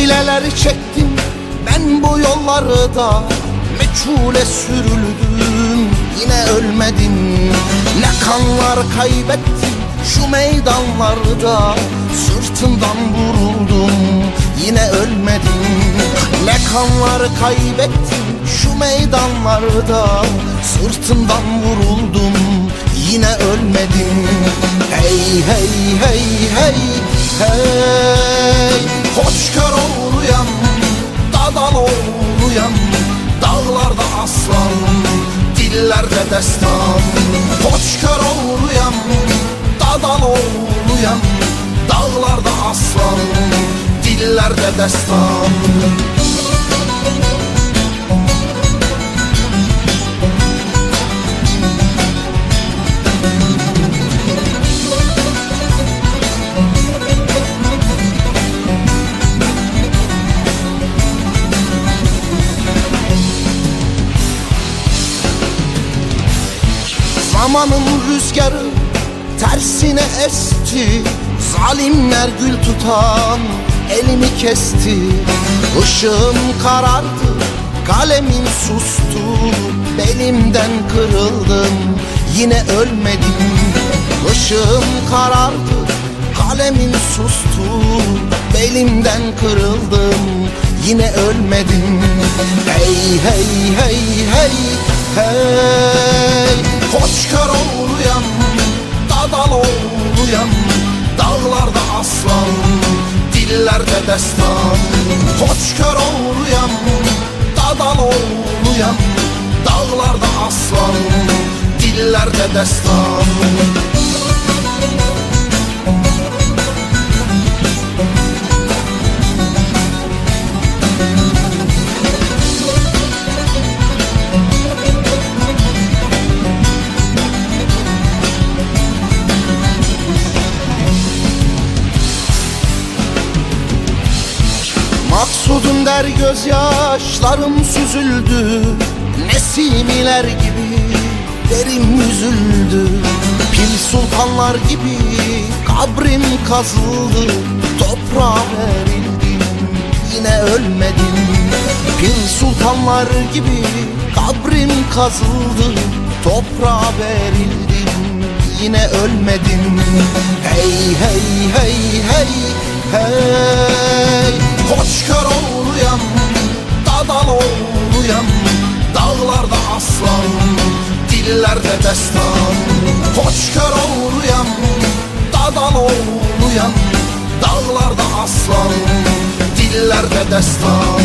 çileler çektim ben bu yollarda Meçhule sürüldüm yine ölmedim. Ne kanlar kaybettim şu meydanlarda. Sırtımdan vuruldum yine ölmedim. Ne kanlar kaybettim şu meydanlarda. Sırtımdan vuruldum yine ölmedim. Hey hey hey hey hey Oğluyam Dağlarda aslan Dillerde destan. Hoşkar oğluyam Dadal oğluyam Dağlarda aslan Dillerde destan Zamanın rüzgarı tersine esti. Zalimler gül tutan elimi kesti. Işığım karardı, kalemin sustu. Belimden kırıldım, yine ölmedim. Işığım karardı, kalemin sustu. Belimden kırıldım, yine ölmedim. Hey hey hey hey hey Hoşkar oğluyam, dadal oğluyam Dağlarda aslan, dillerde destan. Hoşkar oğluyam, dadal oğluyam Dağlarda aslan, dillerde destan Maksudum der gözyaşlarım süzüldü. Nesimiler gibi derim üzüldü. Pil sultanlar gibi kabrim kazıldı. Toprağa verildim yine ölmedim. Pil sultanlar gibi kabrim kazıldı. Toprağa verildim yine ölmedim. Hey hey hey hey dillerde destan Hoşkar oğluyam, dadal oğluyam Dağlarda aslan, dillerde destan